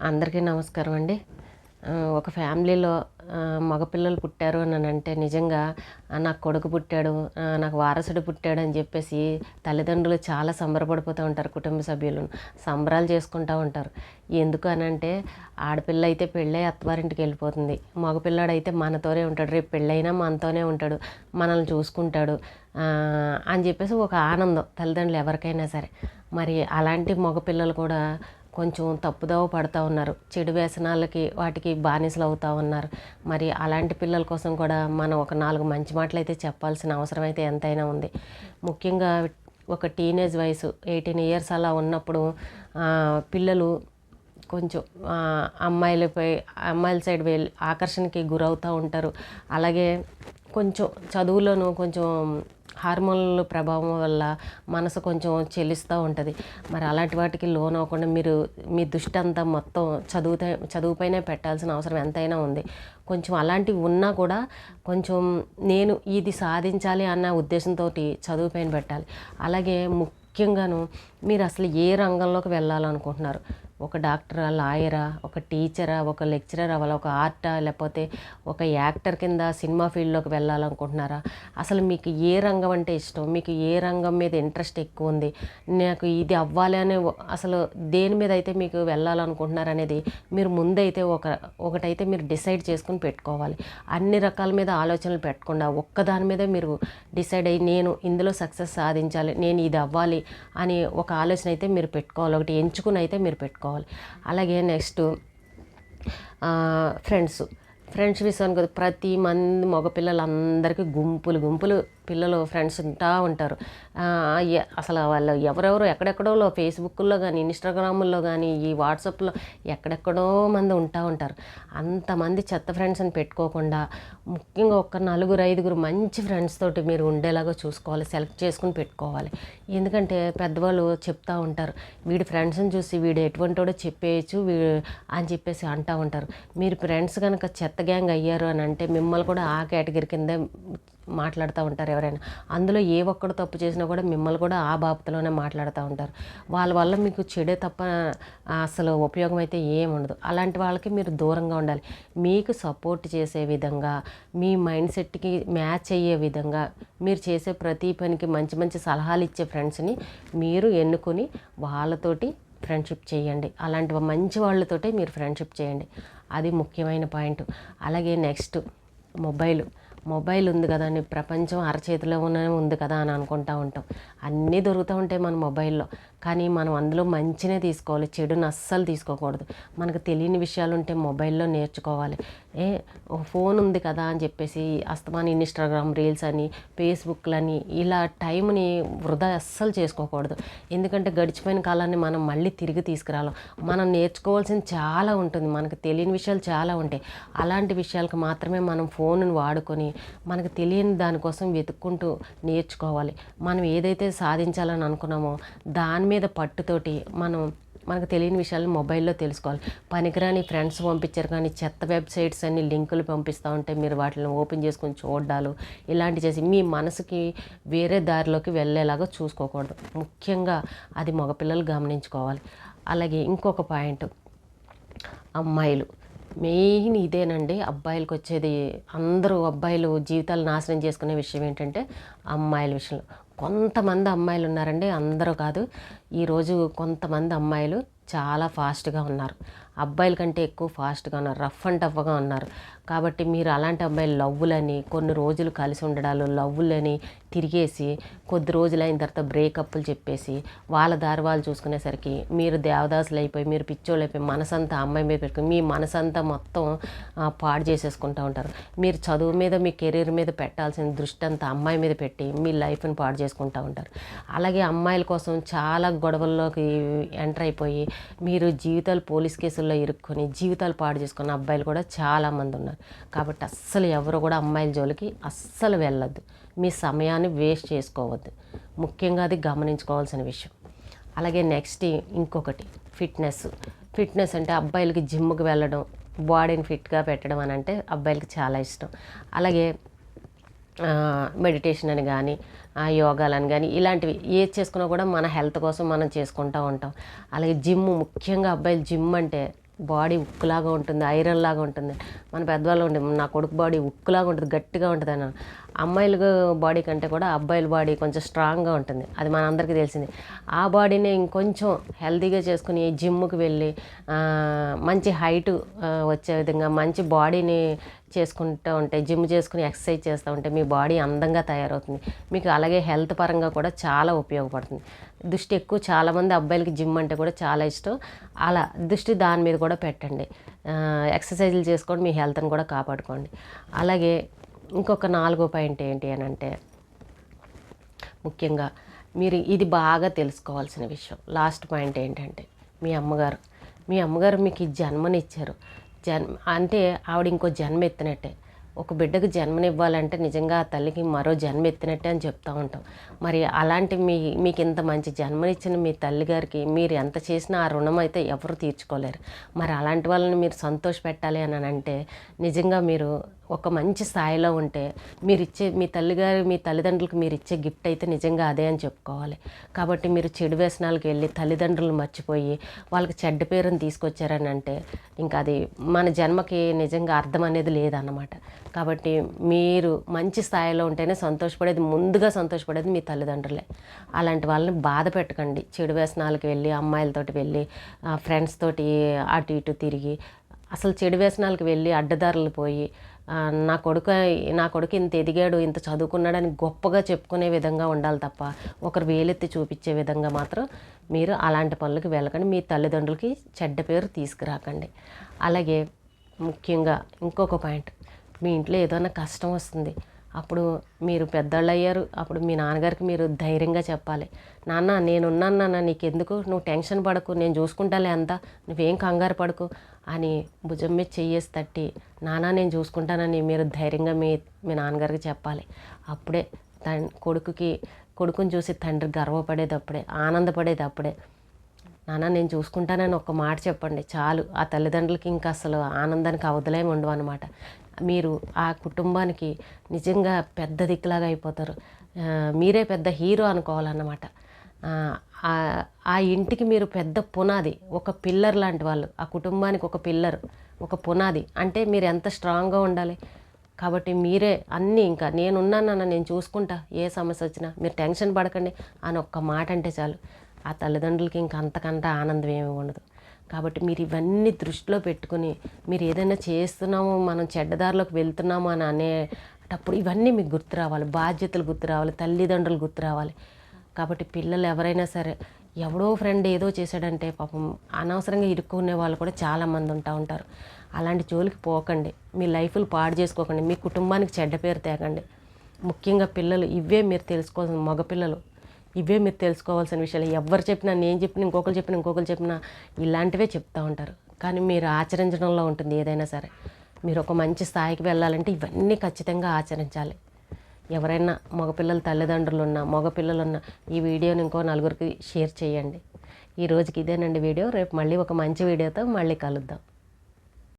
అందరికీ నమస్కారం అండి. ఒక ఫ్యామిలీలో మగపిల్లలు పుట్టారు అని అంటే నిజంగా నాకు కొడుకు పుట్టాడు నాకు వారసుడు పుట్టాడు అని చెప్పేసి తల్లిదండ్రులు చాలా సంబరపడిపోతూ ఉంటారు కుటుంబ సభ్యులు సంబరాలు చేసుకుంటూ ఉంటారు. ఎందుకు అని అంటే ఆడపిల్ల అయితే పెళ్ళై అత్తవారింటికి వెళ్ళిపోతుంది. మగపిల్లాడు అయితే మనతోనే ఉంటాడు. రేపు పెళ్ళైనా మనతోనే ఉంటాడు. మనల్ని చూసుకుంటాడు. అని చెప్పేసి ఒక ఆనందం తల్లిదండ్రులు ఎవరికైనా సరే. మరి అలాంటి మగపిల్లలు కూడా కొంచెం తప్పుదోవ పడుతూ ఉన్నారు. చెడు వ్యసనాలకి వాటికి బానిసలు అవుతూ ఉన్నారు. మరి అలాంటి పిల్లల కోసం కూడా మనం ఒక నాలుగు మంచి మాటలు అయితే చెప్పాల్సిన అవసరం అయితే ఎంతైనా ఉంది. ముఖ్యంగా ఒక టీనేజ్ వయసు ఎయిటీన్ ఇయర్స్ అలా ఉన్నప్పుడు పిల్లలు కొంచెం అమ్మాయిలపై అమ్మాయిల సైడ్ వెళ్ళి ఆకర్షణకి గురవుతూ ఉంటారు. అలాగే కొంచెం చదువులోనూ కొంచెం హార్మోన్ల ప్రభావం వల్ల మనసు కొంచెం చెల్లిస్తూ ఉంటుంది. మరి అలాంటి వాటికి లోన్ అవ్వకుండా మీరు మీ దృష్టి అంతా మొత్తం చదువుతే చదువుపైనే పెట్టాల్సిన అవసరం ఎంతైనా ఉంది. కొంచెం అలాంటివి ఉన్నా కూడా కొంచెం నేను ఇది సాధించాలి అన్న ఉద్దేశంతో చదువుపైన పెట్టాలి. అలాగే ముఖ్యంగాను మీరు అసలు ఏ రంగంలోకి వెళ్ళాలనుకుంటున్నారు? ఒక డాక్టరా లాయరా ఒక టీచరా ఒక లెక్చరర్ అవ్వాలా ఒక ఆర్టా లేకపోతే ఒక యాక్టర్ కింద సినిమా ఫీల్డ్లోకి వెళ్ళాలనుకుంటున్నారా? అసలు మీకు ఏ రంగం అంటే ఇష్టం? మీకు ఏ రంగం మీద ఇంట్రెస్ట్ ఎక్కువ ఉంది? నాకు ఇది అవ్వాలి అనే అసలు దేని మీద అయితే మీకు వెళ్ళాలనుకుంటున్నారు అనేది మీరు ముందైతే ఒక ఒకటైతే మీరు డిసైడ్ చేసుకుని పెట్టుకోవాలి. అన్ని రకాల మీద ఆలోచనలు పెట్టకుండా ఒక్కదాని మీద మీరు డిసైడ్ అయ్యి నేను ఇందులో సక్సెస్ సాధించాలి నేను ఇది అవ్వాలి అని ఒక ఆలోచన అయితే మీరు పెట్టుకోవాలి ఒకటి ఎంచుకుని అయితే మీరు పెట్టుకోవాలి. అలాగే నెక్స్ట్ ఫ్రెండ్స్ ఫ్రెండ్స్ విషయానికి కదా ప్రతి మంది మగపిల్లలందరికీ గుంపులు గుంపులు పిల్లలు ఫ్రెండ్స్ ఉంటా ఉంటారు. అసలు వాళ్ళు ఎవరెవరు ఎక్కడెక్కడో ఫేస్బుక్లో కానీ ఇన్స్టాగ్రాముల్లో కానీ ఈ వాట్సాప్లో ఎక్కడెక్కడో మంది ఉంటా ఉంటారు. అంతమంది చెత్త ఫ్రెండ్స్ని పెట్టుకోకుండా ముఖ్యంగా ఒక నలుగురు ఐదుగురు మంచి ఫ్రెండ్స్ తోటి మీరు ఉండేలాగా చూసుకోవాలి సెలెక్ట్ చేసుకుని పెట్టుకోవాలి. ఎందుకంటే పెద్దవాళ్ళు చెప్తా ఉంటారు వీడి ఫ్రెండ్స్ని చూసి వీడు ఎటువంటివాడో చెప్పేయచ్చు వీ అని చెప్పేసి అంటూ ఉంటారు. మీరు ఫ్రెండ్స్ కనుక చెత్త గ్యాంగ్ అయ్యారు అని అంటే మిమ్మల్ని కూడా ఆ కేటగిరీ కింద మాట్లాడుతూ ఉంటారు ఎవరైనా. అందులో ఏ ఒక్కడు తప్పు చేసినా కూడా మిమ్మల్ని కూడా ఆ బాబతలోనే మాట్లాడుతూ ఉంటారు. వాళ్ళ వల్ల మీకు చెడే తప్ప అసలు ఉపయోగం అయితే ఏమి ఉండదు. అలాంటి వాళ్ళకి మీరు దూరంగా ఉండాలి. మీకు సపోర్ట్ చేసే విధంగా మీ మైండ్ సెట్కి మ్యాచ్ అయ్యే విధంగా మీరు చేసే ప్రతి పనికి మంచి మంచి సలహాలు ఇచ్చే ఫ్రెండ్స్ని మీరు ఎన్నుకొని వాళ్ళతోటి ఫ్రెండ్షిప్ చేయండి. అలాంటి మంచి వాళ్ళతోటే మీరు ఫ్రెండ్షిప్ చేయండి. అది ముఖ్యమైన పాయింట్. అలాగే నెక్స్ట్ మొబైల్. మొబైల్ ఉంది కదా అని ప్రపంచం అరచేతిలోనే ఉంది కదా అని అనుకుంటా ఉంటాం. అన్నీ దొరుకుతూ ఉంటాయి మన మొబైల్లో. కానీ మనం అందులో మంచినే తీసుకోవాలి. చెడుని అస్సలు తీసుకోకూడదు. మనకు తెలియని విషయాలు ఉంటే మొబైల్లో నేర్చుకోవాలి. ఏ ఒక ఫోన్ ఉంది కదా అని చెప్పేసి అస్తమాని ఇన్స్టాగ్రామ్ రీల్స్ అని ఫేస్బుక్లని ఇలా టైంని వృధా అస్సలు చేసుకోకూడదు. ఎందుకంటే గడిచిపోయిన కాలాన్ని మనం మళ్ళీ తిరిగి తీసుకురాలం. మనం నేర్చుకోవాల్సింది చాలా ఉంటుంది. మనకు తెలియని విషయాలు చాలా ఉంటాయి. అలాంటి విషయాలకు మాత్రమే మనం ఫోన్ను వాడుకొని మనకు తెలియని దానికోసం వెతుక్కుంటూ నేర్చుకోవాలి. మనం ఏదైతే సాధించాలని అనుకున్నామో దాని మీద పట్టుతోటి మనం మనకు తెలియని విషయాలు మొబైల్లో తెలుసుకోవాలి. పనికిరాని ఫ్రెండ్స్ పంపించారు కానీ చెత్త వెబ్సైట్స్ అన్ని లింకులు పంపిస్తూ ఉంటే మీరు వాటిని ఓపెన్ చేసుకొని చూడాలు ఇలాంటి చేసి మీ మనసుకి వేరే దారిలోకి వెళ్ళేలాగా చూసుకోకూడదు. ముఖ్యంగా అది మగపిల్లలు గమనించుకోవాలి. అలాగే ఇంకొక పాయింట్ అమ్మాయిలు. మెయిన్ ఇదేనండి అబ్బాయిలకు వచ్చేది అందరూ అబ్బాయిలు జీవితాలు నాశనం చేసుకునే విషయం ఏంటంటే అమ్మాయిల విషయంలో. కొంతమంది అమ్మాయిలు ఉన్నారండి అందరూ కాదు. ఈరోజు కొంతమంది అమ్మాయిలు చాలా ఫాస్ట్గా ఉన్నారు. అబ్బాయిల కంటే ఎక్కువ ఫాస్ట్గా ఉన్నారు రఫ్ అండ్ టఫ్గా ఉన్నారు. కాబట్టి మీరు అలాంటి అబ్బాయిలు లవ్వులని కొన్ని రోజులు కలిసి ఉండడాలు లవ్వులని తిరిగేసి కొద్ది రోజులు అయిన తర్వాత బ్రేకప్లు చెప్పేసి వాళ్ళ దారి వాళ్ళు చూసుకునేసరికి మీరు దేవదాసులు అయిపోయి మీరు పిచ్చోళ్ళు అయిపోయి మనసంతా అమ్మాయి మీద పెట్టుకుని మీ మనసంతా మొత్తం పాడు చేసేసుకుంటూ ఉంటారు. మీరు చదువు మీద మీ కెరీర్ మీద పెట్టాల్సిన దృష్టి అంతా అమ్మాయి మీద పెట్టి మీ లైఫ్ని పాడు చేసుకుంటూ ఉంటారు. అలాగే అమ్మాయిల కోసం చాలా గొడవల్లోకి ఎంటర్ అయిపోయి మీరు జీవితాలు పోలీస్ కేసులు కేసుల్లో ఇరుక్కొని జీవితాలు పాడు చేసుకున్న అబ్బాయిలు కూడా చాలామంది ఉన్నారు. కాబట్టి అస్సలు ఎవరు కూడా అమ్మాయిల జోలికి అస్సలు వెళ్ళొద్దు. మీ సమయాన్ని వేస్ట్ చేసుకోవద్దు. ముఖ్యంగా అది గమనించుకోవాల్సిన విషయం. అలాగే నెక్స్ట్ ఇంకొకటి ఫిట్నెస్. ఫిట్నెస్ అంటే అబ్బాయిలకి జిమ్కి వెళ్ళడం బాడీని ఫిట్గా పెట్టడం అని అంటే అబ్బాయిలకి చాలా ఇష్టం. అలాగే మెడిటేషన్ అని కానీ యోగాలని కానీ ఇలాంటివి ఏది చేసుకున్నా కూడా మన హెల్త్ కోసం మనం చేసుకుంటూ ఉంటాం. అలాగే జిమ్ ముఖ్యంగా అబ్బాయిలు జిమ్ అంటే బాడీ ఉక్కులాగా ఉంటుంది ఐరన్ లాగా ఉంటుంది. మన పెద్దవాళ్ళు ఉండే నా కొడుకు బాడీ ఉక్కులాగా ఉంటుంది గట్టిగా ఉంటుంది అని అమ్మాయిల బాడీ కంటే కూడా అబ్బాయిల బాడీ కొంచెం స్ట్రాంగ్గా ఉంటుంది. అది మనందరికీ తెలిసింది. ఆ బాడీని ఇంకొంచెం హెల్తీగా చేసుకుని జిమ్కి వెళ్ళి మంచి హైట్ వచ్చే విధంగా మంచి బాడీని చేసుకుంటూ ఉంటే జిమ్ చేసుకుని ఎక్సర్సైజ్ చేస్తూ ఉంటే మీ బాడీ అందంగా తయారవుతుంది. మీకు అలాగే హెల్త్ పరంగా కూడా చాలా ఉపయోగపడుతుంది. దృష్టి ఎక్కువ చాలామంది అబ్బాయిలకి జిమ్ అంటే కూడా చాలా ఇష్టం. అలా దృష్టి దాని మీద కూడా పెట్టండి. ఎక్సర్సైజులు చేసుకోండి మీ హెల్త్ని కూడా కాపాడుకోండి. అలాగే ఇంకొక నాలుగో పాయింట్ ఏంటి అని అంటే ముఖ్యంగా మీరు ఇది బాగా తెలుసుకోవాల్సిన విషయం. లాస్ట్ పాయింట్ ఏంటంటే మీ అమ్మగారు. మీ అమ్మగారు మీకు ఈ జన్మనిచ్చారు. జన్మ అంటే ఆవిడ ఇంకో జన్మ ఎత్తినట్టే. ఒక బిడ్డకు జన్మనివ్వాలంటే నిజంగా ఆ తల్లికి మరో జన్మ ఎత్తినట్టే అని చెప్తూ ఉంటాం. మరి అలాంటి మీ మీకు ఇంత మంచి జన్మనిచ్చిన మీ తల్లిగారికి మీరు ఎంత చేసినా ఆ రుణం అయితే ఎవరు తీర్చుకోలేరు. మరి అలాంటి వాళ్ళని మీరు సంతోష పెట్టాలి అని అంటే నిజంగా మీరు ఒక మంచి స్థాయిలో ఉంటే మీరు ఇచ్చే మీ తల్లిగారు మీ తల్లిదండ్రులకు మీరు ఇచ్చే గిఫ్ట్ అయితే నిజంగా అదే అని చెప్పుకోవాలి. కాబట్టి మీరు చెడు వ్యసనాలకు వెళ్ళి తల్లిదండ్రులు మర్చిపోయి వాళ్ళకి చెడ్డ పేరుని తీసుకొచ్చారని అంటే ఇంకా అది మన జన్మకి నిజంగా అర్థం అనేది లేదన్నమాట. కాబట్టి మీరు మంచి స్థాయిలో ఉంటేనే సంతోషపడేది ముందుగా సంతోషపడేది మీ తల్లిదండ్రులే. అలాంటి వాళ్ళని బాధ పెట్టకండి. చెడు వ్యసనాలకు వెళ్ళి అమ్మాయిలతోటి వెళ్ళి ఫ్రెండ్స్ తోటి అటు ఇటు తిరిగి అసలు చెడు వ్యసనాలకు వెళ్ళి అడ్డదారులు పోయి నా కొడుకు నా కొడుకు ఇంత ఎదిగాడు ఇంత చదువుకున్నాడని గొప్పగా చెప్పుకునే విధంగా ఉండాలి తప్ప ఒకరు వేలెత్తి చూపించే విధంగా మాత్రం మీరు అలాంటి పనులకు వెళ్ళకండి. మీ తల్లిదండ్రులకి చెడ్డ పేరు తీసుకురాకండి. అలాగే ముఖ్యంగా ఇంకొక పాయింట్. మీ ఇంట్లో ఏదైనా కష్టం వస్తుంది అప్పుడు మీరు పెద్దవాళ్ళు అయ్యారు అప్పుడు మీ నాన్నగారికి మీరు ధైర్యంగా చెప్పాలి. నాన్న నేనున్నాను నాన్న నీకెందుకు? నువ్వు టెన్షన్ పడకు నేను చూసుకుంటాలే అంతా నువ్వేం కంగారు పడకు అని భుజం మీద చెయ్యేసి తట్టి నాన్న నేను చూసుకుంటానని మీరు ధైర్యంగా మీ మీ నాన్నగారికి చెప్పాలి. అప్పుడే తన్ కొడుకుకి కొడుకుని చూసి తండ్రి గర్వపడేది అప్పుడే ఆనందపడేది అప్పుడే నాన్న నేను చూసుకుంటానని ఒక్క మాట చెప్పండి చాలు ఆ తల్లిదండ్రులకి ఇంకా అసలు ఆనందానికి అవధలేమి ఉండవు అనమాట మీరు ఆ కుటుంబానికి నిజంగా పెద్ద దిక్కులాగా అయిపోతారు. మీరే పెద్ద హీరో అనుకోవాలన్నమాట. ఆ, ఇంటికి మీరు పెద్ద పునాది ఒక పిల్లర్ లాంటి వాళ్ళు ఆ కుటుంబానికి ఒక పిల్లర్ ఒక పునాది అంటే మీరు ఎంత స్ట్రాంగ్గా ఉండాలి? కాబట్టి మీరే అన్నీ ఇంకా నేనున్నానన్న నేను చూసుకుంటా ఏ సమస్య వచ్చినా. మీరు టెన్షన్ పడకండి అని ఒక్క మాట అంటే చాలు. ఆ తల్లిదండ్రులకి ఇంకా అంతకంటే ఆనందం ఏమి ఉండదు. కాబట్టి మీరు ఇవన్నీ దృష్టిలో పెట్టుకుని మీరు ఏదైనా చేస్తున్నాము మనం చెడ్డదారిలోకి వెళ్తున్నాము అని అనేటప్పుడు ఇవన్నీ మీకు గుర్తు రావాలి. బాధ్యతలు గుర్తు రావాలి. తల్లిదండ్రులు గుర్తు రావాలి. కాబట్టి పిల్లలు ఎవరైనా సరే ఎవడో ఫ్రెండ్ ఏదో చేశాడంటే పాపం అనవసరంగా ఇరుక్కునే వాళ్ళు కూడా చాలామంది ఉంటా ఉంటారు. అలాంటి జోలికి పోకండి. మీ లైఫ్లు పాడు చేసుకోకండి. మీ కుటుంబానికి చెడ్డ పేరు తేకండి. ముఖ్యంగా పిల్లలు ఇవే మీరు తెలుసుకోవాల్సిన మగపిల్లలు ఇవే మీరు తెలుసుకోవాల్సిన విషయాలు. ఎవరు చెప్పినా నేను చెప్పిన ఇంకొకరు చెప్పిన ఇంకొకరు చెప్పినా ఇలాంటివే చెప్తూ ఉంటారు. కానీ మీరు ఆచరించడంలో ఉంటుంది ఏదైనా సరే. మీరు ఒక మంచి స్థాయికి వెళ్ళాలంటే ఇవన్నీ ఖచ్చితంగా ఆచరించాలి. ఎవరైనా మగపిల్లల తల్లిదండ్రులు ఉన్నా మగపిల్లలు ఉన్నా ఈ వీడియోని ఇంకో నలుగురికి షేర్ చేయండి. ఈ రోజుకి ఇదేనండి వీడియో. రేపు మళ్ళీ ఒక మంచి వీడియోతో మళ్ళీ కలుద్దాం.